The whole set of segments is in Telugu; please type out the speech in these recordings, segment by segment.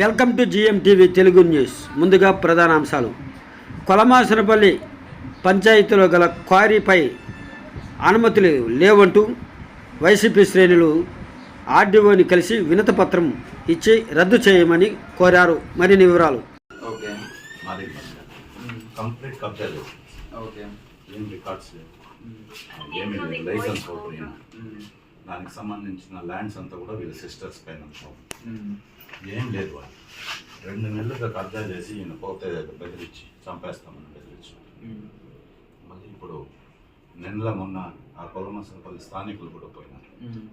Welcome to GM TV Telugu news. ముందుగా ప్రధాన అంశాలు. కొలమాసనపల్లి పంచాయతీలో గల క్వారీపై అనుమతులు లేవంటూ వైసీపీ శ్రేణులు ఆర్డీఓని కలిసి వినతపత్రం ఇచ్చి రద్దు చేయమని కోరారు. మరిన్ని వివరాలు. దానికి సంబంధించిన ల్యాండ్స్ అంతా కూడా వీళ్ళ సిస్టర్స్ పైన. ఏం లేదు వాళ్ళు. రెండు నెలలుగా కబ్జా చేసి ఈయన పోతే బెదిరించి చంపేస్తామని బెదిరించి. మళ్ళీ ఇప్పుడు నెల మొన్న ఆ కొలమసలపల్లి స్థానికులు కూడా పోయినారు.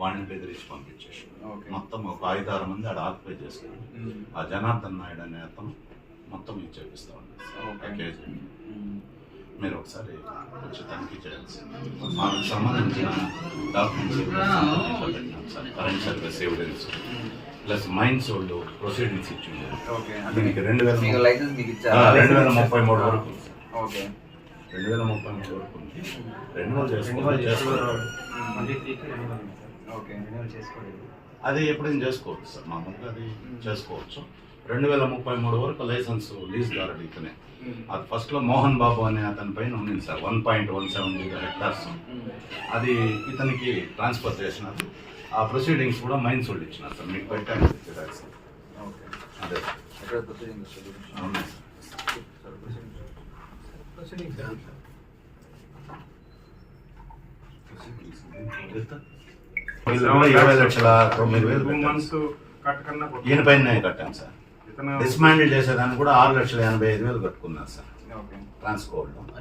వాడిని బెదిరించి పంపించేసి. ఓకే. మొత్తం ఒక ఐదారు మంది ఆడ ఆక్యుపై చేసుకున్నారు ఆ జనార్దన్ నాయుడు అనే అతను మొత్తం ఇది చేపిస్తా ఉన్నారు ప్యాకేజ్ మీరు ఒకసారి వచ్చి తనిఖీ చేయాల్సింది మాకు సంబంధించిన documents current service evidence plus mines వాళ్ళు ప్రొసీడింగ్స్ ఇచ్చింది ఓకే. దీనికి రెండు వేల మీకు ము- లైసెన్స్ మీకు ఆ, ఇచ్చారా రెండు వేల ముప్పై మూడు వరకు. రెండు వేల ముప్పై మూడు వరకు ఉంది. రెన్యువల్ చేసుకోవాలి అది ఎప్పుడైనా చేసుకోవచ్చు సార్ మామూలుగా అది చేసుకోవచ్చు. రెండు వేల ముప్పై మూడు వరకు లైసెన్స్ లీజ్ ద్వారా ఇతనే అది ఫస్ట్లో మోహన్ బాబు అనే అతని పైన ఉంది sir one point one seven hectares. అది ఇతనికి ట్రాన్స్ఫర్ చేసినారు. ఆ ప్రొసీడింగ్స్ కూడా మైన్స్ వాళ్ళు ఇచ్చినారు సార్. మీకు పెట్టాను జిరాక్స్. అదే. అవును ఇరవై లక్షల తొమ్మిది వేలు మంత్స్ సార్. డిస్మాండిల్ కూడా ఆరు లక్షల ఎనభై ఐదు వేలు కట్టుకున్నారు సార్.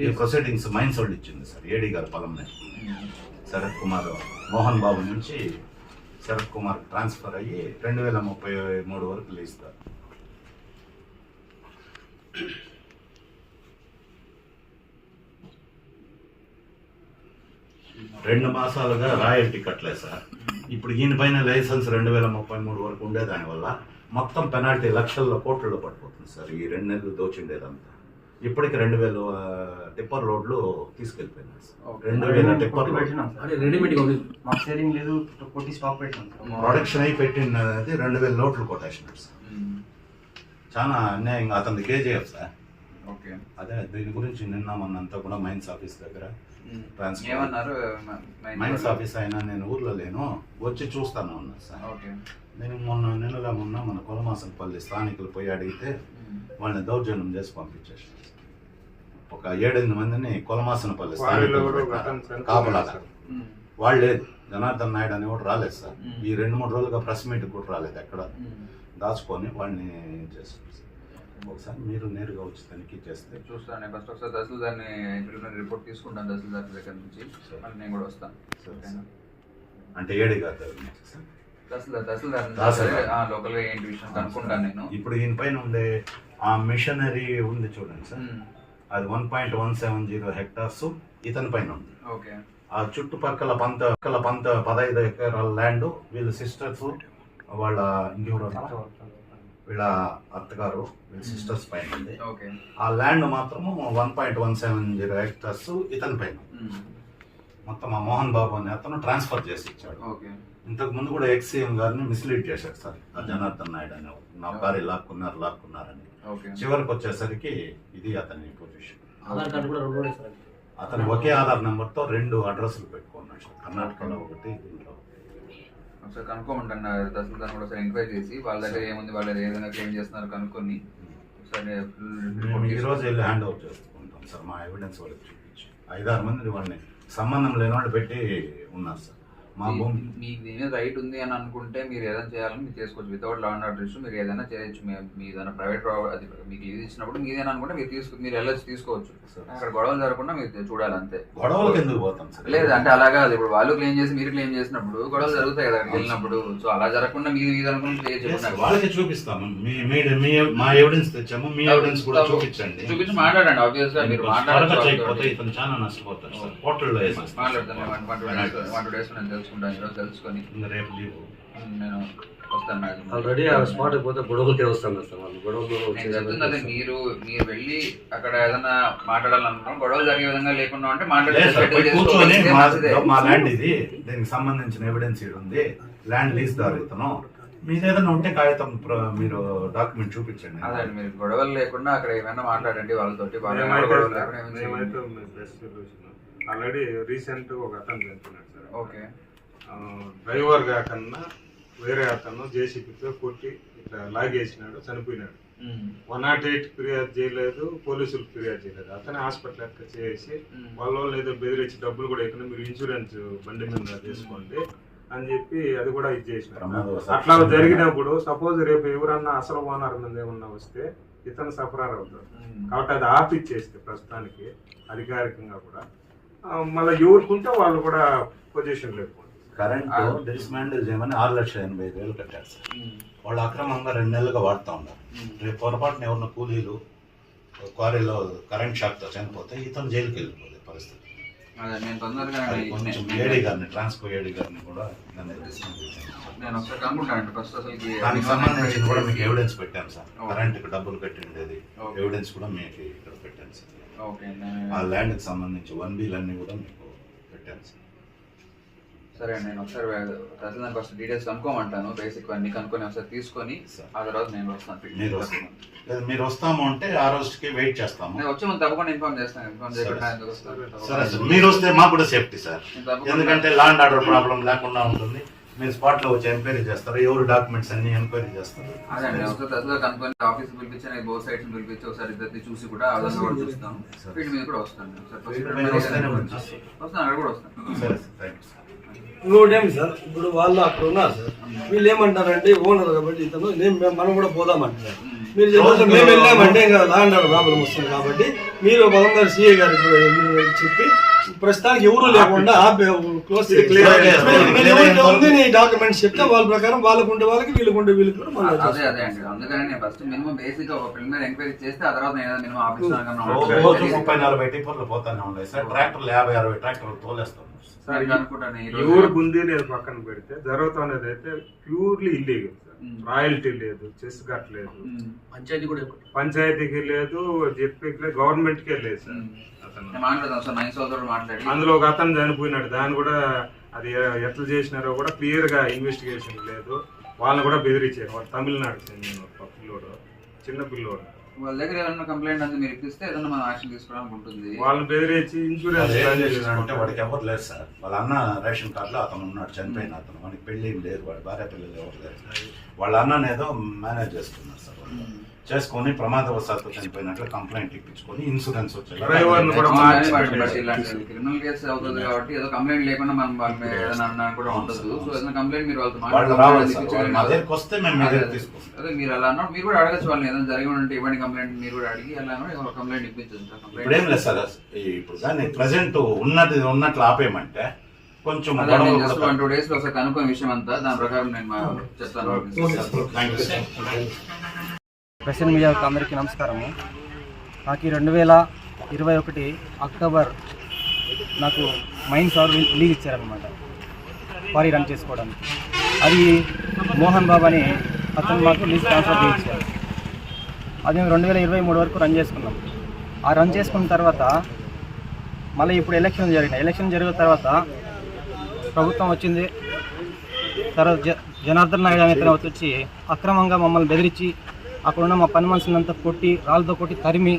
ఈ ప్రొసీడింగ్స్ మైన్స్ వాళ్ళు ఇచ్చింది సార్ ఏడీ గారు పొలంనే శరత్ కుమార్ మోహన్ బాబు నుంచి శరత్ కుమార్ ట్రాన్స్ఫర్ అయ్యి రెండు వేల ముప్పై మూడు వరకు లేస్తారు రెండు మాసాలుగా రాయల్టీ కట్టలేదు సార్. ఇప్పుడు దీనిపైన లైసెన్స్ రెండు వేల ముప్పై మూడు వరకు ఉండే దానివల్ల మొత్తం పెనాల్టీ లక్షల్లో కోట్లలో పడిపోతుంది సార్. ఈ రెండు నెలలు దోచిండేదంతా. ఇప్పటికి రెండు వేలు టిప్పర్ రోడ్లు ఓకే. రెండు వేల టిప్పర్ ప్రొడక్షన్ అయి పెట్టినది రెండు వేల నోట్లు కొట్టేసినారు సార్. చాలా అన్యాయంగా అతని కేజీఎఫ్ సార్. ఓకే. అదే దీని గురించి నిన్న మొన్నంతా కూడా మైన్స్ ఆఫీస్ దగ్గర ఏమన్నారు? మైన్స్ ఆఫీస్ అయినా నేను ఊర్లో లేను వచ్చి చూస్తాను అన్నారు సార్. ఓకే. నేను మొన్న నిన్నలా మొన్న మన కొలమాసనపల్లి స్థానికులు పోయి అడిగితే వాళ్ళని దౌర్జన్యం చేసి పంపించేసారు ఒక ఏడెనిమిది మందిని కొలమాసనపల్లి కూడా కాపలాగా. వాళ్ళు లేదు. జనార్దన్ నాయుడు అనేవాడు రాలేదు సార్. ఈ రెండు మూడు రోజులుగా ప్రెస్ మీట్ కూడా రాలేదు ఎక్కడ. దాచుకొని వాళ్ళని చేస్తారు సార్? ఒకసారి మీరు నేరుగా వచ్చి తనిఖీ చేస్తే. చూస్తాను. ఫస్ట్ ఒకసారి తహసీల్దార్ని ఇంటర్వ్యూ రిపోర్ట్ తీసుకుంటాను తహసీల్దార్ దగ్గర నుంచి. నేను కూడా వస్తాను? అంటే ఏడి గారి లోకల్గా ఏంటి విషయం కనుక్కుంటాను నేను. ఇప్పుడు ఈయన పైన ఉండే ఆ మిషనరీ ఉంది చూడండి సార్. అది one point one seven zero hectares ఇతని పైన ఉంది. ఓకే. ఆ చుట్టుపక్కల పంత పక్కల పంత పదహైదు ఎకరాల ల్యాండ్ వీళ్ళ సిస్టర్స్ వాళ్ళ ఇంకెవరు వీళ్ళ అత్తగారు వీళ్ళ సిస్టర్స్ పైన ఉంది. ఓకే. ఆ ల్యాండ్ మాత్రము one point one seven zero hectares ఇతని పైన. మొత్తం ఆ మోహన్ బాబు అనే అతను ట్రాన్స్ఫర్ చేసి ఇచ్చాడు. ఓకే. ఇంతకు ముందు కూడా ఎక్స్ సీఎం గారిని మిస్లీడ్ చేశాడు సార్ ఆ జనార్దన్ నాయుడు అనే నా భార్య లాక్కున్నారు లాక్కున్నారని ఓకే చివరికి వచ్చేసరికి ఇది అతని పొజిషన్ ఆధార్ కార్డు కూడా రెండు సార్. అతను ఒకే ఆధార్ నెంబర్తో రెండు అడ్రస్లు పెట్టుకున్నాడు సార్ కర్ణాటకలో ఒకటి దీంట్లో. ఒకసారి కనుక్కోమంటాను తహసీల్దార్ కూడా ఒకసారి ఎంక్వైరీ చేసి వాళ్ళ దగ్గర ఏముంది వాళ్ళ దగ్గర ఏదైనా క్లెయిమ్ చేస్తున్నారు కనుక్కొని ఒకసారి మేము ఈ రోజు వెళ్ళి హ్యాండ్ ఓవర్ చేసుకుంటాం సార్ మా ఎవిడెన్స్ వాళ్ళకి చూపించి. ఐదారు మంది వాళ్ళని సంబంధం లేని వాళ్ళు పెట్టి ఉన్నారు సార్. మా భూమి. మీకు దీని మీద రైట్ ఉంది అని అనుకుంటే మీరు ఏదైనా చేయాలని మీరు చేసుకోవచ్చు. Without law and order issue మీరు ఏదైనా చేయొచ్చు. మీ ఏదైనా ప్రైవేట్ అది మీకు ఇది ఇచ్చినప్పుడు మీదేనా అనుకుంటే మీరు తీసుకు మీరు వెళ్ళొచ్చు తీసుకోవచ్చు. అక్కడ గొడవలు జరగకుండా మీరు చూడాలి అంతే. గొడవలకు ఎందుకు పోతాం సార్ లేదు అంటే అలాగా అది ఇప్పుడు వాళ్ళు క్లెయిమ్ చేసి మీరు క్లెయిమ్ చేసినప్పుడు గొడవలు జరుగుతాయి కదా వెళ్ళినప్పుడు. సో అలా జరగకుండా మీరు ఇది చేయొచ్చు వాళ్ళకి చూపిస్తాము. మీ మీ మీ మా ఎవిడెన్స్ తెచ్చాము. మీ ఎవిడెన్స్ కూడా చూపించండి. చూపించి మాట్లాడండి ఆబ్వియస్గా మీరు ఇతను చాలా సార్ పోర్టల్లో వేసేస్తాం మాట్లాడతాను. వన్ వన్ టూ డేస్ తెలుసుకుంటాను ఈరోజు తెలుసుకొని. రేపు లీవ్. నేను వస్తాను maximum. ఆల్రెడీ ఆ స్పాట్ పోతే గొడవలకే వస్తాను సార్ వాళ్ళు గొడవలు నేను చెప్తుంది అదే మీరు మీరు వెళ్ళి అక్కడ ఏదైనా మాట్లాడాలనుకున్నాం గొడవలు జరిగే విధంగా లేకుండా అంటే కూర్చొని మాట్లాడే మా ల్యాండ్ ఇది దీనికి సంబంధించిన ఎవిడెన్స్ ఇది ఉంది ల్యాండ్ లీజ్ దారు ఇతను. మీద ఏదైనా ఉంటే కాగితం మీరు డాక్యుమెంట్ చూపించండి. అదే అండి మీరు గొడవలు లేకుండా అక్కడ ఏమైనా మాట్లాడండి వాళ్ళతోటి ఆల్రెడీ రీసెంట్ ఒక అతను చనిపోయినాడు సార్. ఓకే. ఆ, డ్రైవర్ కాకన్నా వేరే అతను జేసీబీతో కొట్టి ఇట్లా లాగేసినాడు చనిపోయినాడు. వన్ నాట్ ఎయిట్ ఫిర్యాదు చేయలేదు పోలీసులు ఫిర్యాదు చేయలేదు. అతనే హాస్పిటల్ ఎక్క చేసి. వాళ్ళ వాళ్ళు ఏదో బెదిరించి డబ్బులు కూడా ఎక్కడ మీరు ఇన్సూరెన్స్ బండి మీద తీసుకోండి అని చెప్పి అది కూడా ఇది చేసినారు అట్లా జరిగినప్పుడు సపోజ్ రేపు ఎవరన్నా అసలు ఓనర్ మీద ఏమన్నా వస్తే ఇతను సఫరార్ అవుతాడు. కాబట్టి అది ఆపిచ్చేస్తే ప్రస్తుతానికి అధికారికంగా కూడా. మళ్ళీ ఎవరుకుంటే వాళ్ళు కూడా పొజిషన్ లేకపోతే కరెంట్ డిస్మాండిల్ చేయమని ఆరు లక్షల ఎనభై ఐదు వేలు కట్టారు సార్. వాళ్ళు అక్రమంగా రెండు నెలలుగా వాడుతూ ఉన్నారు. రేపు పొరపాటున ఎవరిన కూలీలు క్వారీలో కరెంట్ షాక్తో చనిపోతే ఇతను జైలుకి వెళ్ళిపోతే పరిస్థితి. కొంచెం ఏడీ గారిని ట్రాన్స్కో ఏడీ గారిని కూడా దానికి సంబంధించి కూడా మీకు ఎవిడెన్స్ పెట్టాను సార్. కరెంట్కి డబ్బులు కట్టి ఉండేది ఓకే. ఎవిడెన్స్ కూడా మీకు ఇక్కడ పెట్టాను సార్. ఆ ల్యాండ్కి సంబంధించి వన్ బిల్ అన్ని కూడా మీకు పెట్టాను సార్. సరే అండి నేను ఒకసారి తహసీల్దార్ ఫస్ట్ డీటెయిల్స్ కనుక్కోమంటాను. బేసిక్ అన్ని కనుక్కొని ఒకసారి తీసుకొని. ఆ తర్వాత నేను వస్తాను. మీరు వస్తాను మీరు వస్తాము అంటే ఆ రోజుకి వెయిట్ చేస్తాము. నేను వచ్చే ముందు తప్పకుండా ఇన్ఫార్మ్ చేస్తాను. ఇన్ఫార్మ్ చేయకుండా సరే. మీరు వస్తే మాకు కూడా సేఫ్టీ సార్ ఎందుకంటే ల్యాండ్ ఆర్డర్ ప్రాబ్లం లేకుండా ఉంటుంది. మీరు స్పాట్లో వచ్చి ఎంక్వైరీ చేస్తారు. ఎవరు డాక్యుమెంట్స్ అన్ని ఎంక్వైరీ చేస్తారు. అదే అండి ఒకసారి తహసీల్దార్ కనుక్కొని ఆఫీస్ పిలిపించి బోత్ సైడ్స్ పిలిపించి ఒకసారి ఇద్దరిని చూసి కూడా అదంతా కూడా చూస్తాను సరే. వీటి మీద కూడా వస్తాను. వస్తేనే. అక్కడ కూడా వస్తాను. సరే సార్. థ్యాంక్ యూ సార్ ఇంకోటేమి సార్ ఇప్పుడు వాళ్ళు అక్కడ ఉన్నారు సార్. వీళ్ళు ఏమంటారంటే ఓనర్ కాబట్టి ఇతను నేను మనం కూడా పోదామంటున్నారు. మీరు చెప్పారు మేము వెళ్ళామంటే ఇంకా ల్యాండ్ ఆర్డర్ ప్రాబ్లం వస్తుంది కాబట్టి మీరు పొలం గారు సీఏ వెళ్ళి చెప్పి ప్రస్తుతానికి ఎవరు లేకుండా క్లోజ్ ఉంది నీ డాక్యుమెంట్స్ చెప్తే వాళ్ళ ప్రకారం వాళ్ళకు ఉండే వాళ్ళకి వీళ్ళకు ఉండే వీళ్ళకి అదే అదే అండి. అందుకని నేను ఫస్ట్ మినిమం బేసిక్ ఒక ప్రిలిమినరీ ఎంక్వైరీ చేస్తే ఆ తర్వాత నేను మినిమం ఆఫీస్ రోజు ముప్పై నలభై టిప్పర్లు పోతానే ఉన్నాయి సార్. ట్రాక్టర్లు యాభై అరవై ట్రాక్టర్లు తోలేస్తాం. అనుకుంటాను ఎవరు ఉంది లేదు పక్కన పెడితే జరుగుతున్నది అయితే ప్యూర్లీ ఇల్లీగల్. రాయల్టీ లేదు చెస్ కట్ లేదు. ఉమ్. పంచాయతీకి లేదు జెడ్పీకి లేదు గవర్నమెంట్ కే లేదు సార్. అతను అందులో ఒక అతను చనిపోయినాడు దాన్ని కూడా అది ఎట్లా చేసినారో కూడా క్లియర్గా ఇన్వెస్టిగేషన్ లేదు. వాళ్ళని కూడా బెదిరించారు వాడు తమిళనాడు చెందిన ఒక పిల్లోడు చిన్న పిల్లోడు. వాళ్ళ దగ్గర ఏదైనా కంప్లైంట్ అంతా మీరు ఇప్పిస్తే ఏదైనా మనం యాక్షన్ తీసుకోవడానికి ఉంటుంది. వాళ్ళని బెదిరించి ఇన్సూరెన్స్ చేసుకుంటారు. వాడికి ఎవరు లేరు సార్. వాళ్ళ అన్న రేషన్ కార్డులో అతను ఉన్నాడు చనిపోయిన అతను. వాడికి పెళ్ళి ఏం లేదు వాడి భార్య పిల్లలు ఎవరు లేరు. వాళ్ళ అన్నని ఏదో మేనేజ్ చేస్తున్నారు సార్ వాళ్ళు. చేసుకొని ప్రమాదవశాత్తు చనిపోయినట్లు కంప్లైంట్ ఇప్పించుకొని ఇన్సూరెన్స్ డ్రైవర్ని కూడా మార్చి పెట్టేసి. క్రిమినల్ కేసు అవుతుంది కాబట్టి ఏదో కంప్లైంట్ లేకుండా మనం వాళ్ళ మీద ఏదైనా అన్నా కూడా ఉండదు. సో ఏదైనా కంప్లైంట్ మీరు వాళ్ళతో వాళ్ళు మాట్లాడి రావాలి కంప్లైంట్ సార్. ఇప్పించండి. వాళ్ళు మా దగ్గరికి వస్తే మేము మీ అదే, దగ్గర అదే. తీసుకొస్తాం. అదే మీరు అలా అన్నారు మీరు కూడా అడగచ్చు వాళ్ళని. ఏదైనా జరిగి ఉంటే ఇవ్వండి కంప్లైంట్ మీరు కూడా అడిగి అలా కంప్లైంట్ ఇప్పించచ్చు సార్. ఇప్పుడు ఏం లేదు సార్ ఈ- ఇప్పుడు కానీ ప్రజెంట్ ఉన్నది ఉన్నట్లు ఆపేయమంటే కొంచెం అదే గొడవలు నేను జస్ట్ కూడా వన్ టూ డేస్లో ఒకసారి కనుక్కునే విషయం అంతా దాని ప్రకారం నేను మా- చెప్తాను. Thank you sir. ప్రెసిడెంట్ మీడియాకు అందరికీ నమస్కారము. నాకు ఈ రెండు వేల ఇరవై ఒకటి అక్టోబర్ నాకు మైన్స్ సార్ లీవ్ ఇచ్చారనమాట వారి రన్ చేసుకోవడానికి. అది మోహన్ బాబు అని అతను మాకు లీజ్ ట్రాన్స్ఫర్ చేయించారు. అది మేము రెండు వేల ఇరవై మూడు వరకు రన్ చేసుకున్నాం. ఆ రన్ చేసుకున్న తర్వాత మళ్ళీ ఇప్పుడు ఎలక్షన్ జరిగినాయి. ఎలక్షన్ జరిగిన తర్వాత ప్రభుత్వం వచ్చింది. తర్వాత జ జనార్దన్ నాయుడు అనే అతను వచ్చి అక్రమంగా మమ్మల్ని బెదిరించి అక్కడ ఉన్న మా పని మనుషులంతా కొట్టి రాళ్ళతో కొట్టి తరిమి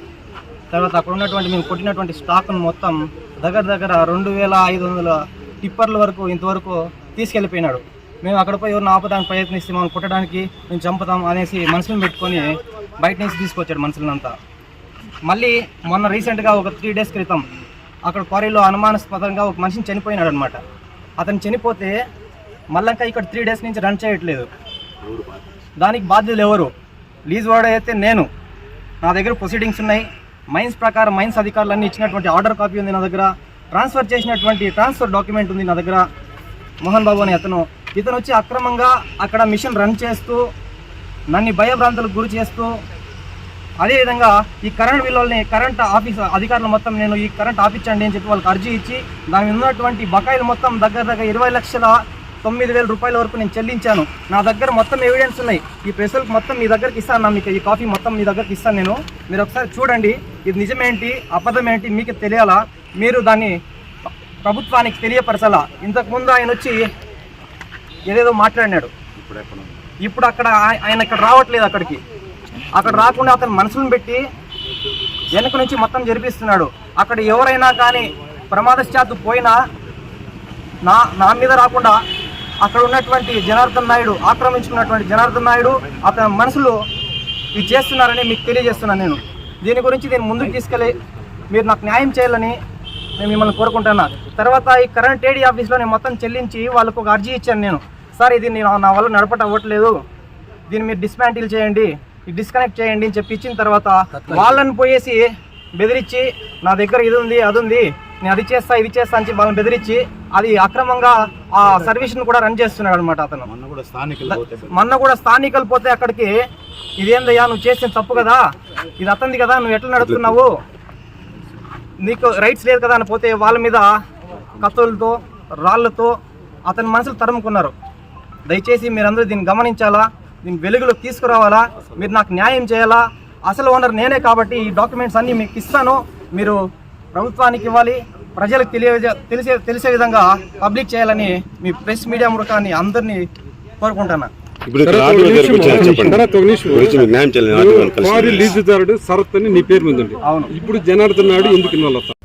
తర్వాత అక్కడ ఉన్నటువంటి మేము కొట్టినటువంటి స్టాక్ను మొత్తం దగ్గర దగ్గర రెండు వేల ఐదు వందల టిప్పర్ల వరకు ఇంతవరకు తీసుకెళ్ళిపోయినాడు. మేము అక్కడ పోయి ఎవరిని ఆపడానికి ప్రయత్నిస్తే మమ్మల్ని కొట్టడానికి మేము చంపుతాం అనేసి మనుషులను పెట్టుకొని బయట నుంచి తీసుకొచ్చాడు మనుషులంతా. మళ్ళీ మొన్న రీసెంట్గా ఒక త్రీ డేస్ క్రితం అక్కడ క్వారీలో అనుమానాస్పదంగా ఒక మనిషిని చనిపోయినాడు అనమాట అతను చనిపోతే మళ్ళంకా ఇక్కడ త్రీ డేస్ నుంచి రన్ చేయట్లేదు. దానికి బాధ్యతలు ఎవరు? లీజ్ వాడే అయితే నేను. నా దగ్గర ప్రొసీడింగ్స్ ఉన్నాయి. మైన్స్ ప్రకారం మైన్స్ అధికారులన్నీ ఇచ్చినటువంటి ఆర్డర్ కాపీ ఉంది నా దగ్గర. ట్రాన్స్ఫర్ చేసినటువంటి ట్రాన్స్ఫర్ డాక్యుమెంట్ ఉంది నా దగ్గర. మోహన్ బాబు అనే అతను. ఇతను వచ్చి అక్రమంగా అక్కడ మిషన్ రన్ చేస్తూ నన్ను భయభ్రాంతులకు గురి చేస్తూ అదేవిధంగా ఈ కరెంట్ బిల్లుల్ని కరెంట్ ఆఫీస్ అధికారులు మొత్తం నేను ఈ కరెంట్ ఆపించండి అని చెప్పి వాళ్ళకి అర్జీ ఇచ్చి దాని ఉన్నటువంటి బకాయిలు మొత్తం దగ్గర దగ్గర ఇరవై లక్షల తొమ్మిది వేల రూపాయల వరకు నేను చెల్లించాను. నా దగ్గర మొత్తం ఎవిడెన్స్ ఉన్నాయి. ఈ ప్రెసలకు మొత్తం మీ దగ్గరికి ఇస్తాను నా మీకు ఈ కాఫీ మొత్తం మీ దగ్గరికి ఇస్తాను నేను. మీరు ఒకసారి చూడండి ఇది నిజమేంటి అబద్ధం ఏంటి మీకు తెలియాలా? మీరు దాన్ని ప్రభుత్వానికి తెలియపరచాలా? ఇంతకుముందు ఆయన వచ్చి ఏదేదో మాట్లాడినాడు. ఇప్పుడు ఇప్పుడు అక్కడ ఆయన ఇక్కడ రావట్లేదు అక్కడికి. అక్కడ రాకుండా అతను మనుషులను పెట్టి వెనక నుంచి మొత్తం జరిపిస్తున్నాడు. అక్కడ ఎవరైనా కానీ ప్రమాదశాత్తు పోయినా నా నా మీద రాకుండా అక్కడ ఉన్నటువంటి జనార్దన్ నాయుడు ఆక్రమించుకున్నటువంటి జనార్దన్ నాయుడు అతని మనుషులు ఇది చేస్తున్నారని మీకు తెలియజేస్తున్నాను నేను. దీని గురించి నేను ముందుకు తీసుకెళ్ళి మీరు నాకు న్యాయం చేయాలని నేను మిమ్మల్ని కోరుకుంటున్నా. తర్వాత ఈ కరెంట్ ఏడీ ఆఫీస్లో నేను మొత్తం చెల్లించి వాళ్ళకు ఒక అర్జీ ఇచ్చాను నేను. సార్ ఇది నేను నా వల్ల నడపట అవ్వట్లేదు. దీన్ని మీరు డిస్మాంటిల్ చేయండి డిస్కనెక్ట్ చేయండి అని చెప్పి ఇచ్చిన తర్వాత వాళ్ళని పోయేసి బెదిరించి నా దగ్గర ఇది ఉంది అది ఉంది. నేను అది చేస్తా ఇది చేస్తా అని చెప్పి వాళ్ళని బెదిరించి అది అక్రమంగా ఆ సర్వీస్ని కూడా రన్ చేస్తున్నాడు అనమాట అతను. మొన్న కూడా స్థానికులు పోతే మొన్న కూడా స్థానికులు పోతే అక్కడికి ఇదేందయ్యా నువ్వు చేసిన తప్పు కదా ఇది అతంది కదా నువ్వు ఎట్లా నడుపుతున్నావు? నీకు రైట్స్ లేదు కదా అని పోతే వాళ్ళ మీద కత్తులతో రాళ్ళతో అతని మనసులు తరుముకున్నారు. దయచేసి మీరందరూ దీన్ని గమనించాలా? దీన్ని వెలుగులోకి తీసుకురావాలా? మీరు నాకు న్యాయం చేయాలా? అసలు ఓనర్ నేనే కాబట్టి ఈ డాక్యుమెంట్స్ అన్నీ మీకు ఇస్తాను. మీరు ప్రభుత్వానికి ఇవ్వాలి ప్రజలకు తెలియ తెలిసే తెలిసే విధంగా పబ్లిక్ చేయాలని మీ ప్రెస్ మీడియా ముఖాన్ని అందరినీ లీజుదారుడు సరత్ అని నీ పేరు ఇప్పుడు జనార్దన్ నాయుడు ఎందుకు ఇన్వాల్వ్ అవుతారు?